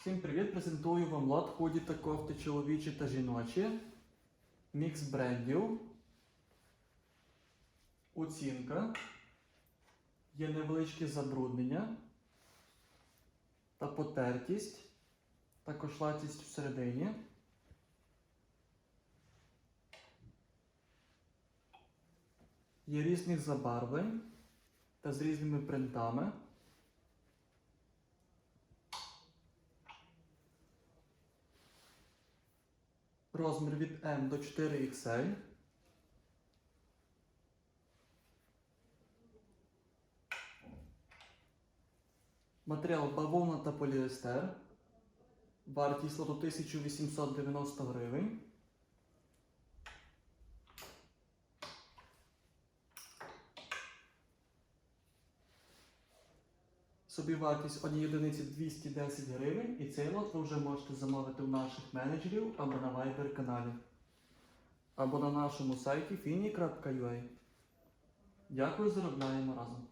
Всім привіт! Презентую вам лот худі та кофти чоловічі та жіночі. Мікс брендів. Оцінка. Є невеличкі забруднення та потертість. Також латість всередині. Є різних забарвлень та з різними принтами. Розмір від M до 4XL. Матеріал бавовна та поліестер. Вартість лоту 1890 гривень. Собівартість однієї одиниці 210 гривень, і цей лот ви вже можете замовити у наших менеджерів або на Viber каналі, або на нашому сайті fini.ua. Дякую, заробляємо разом.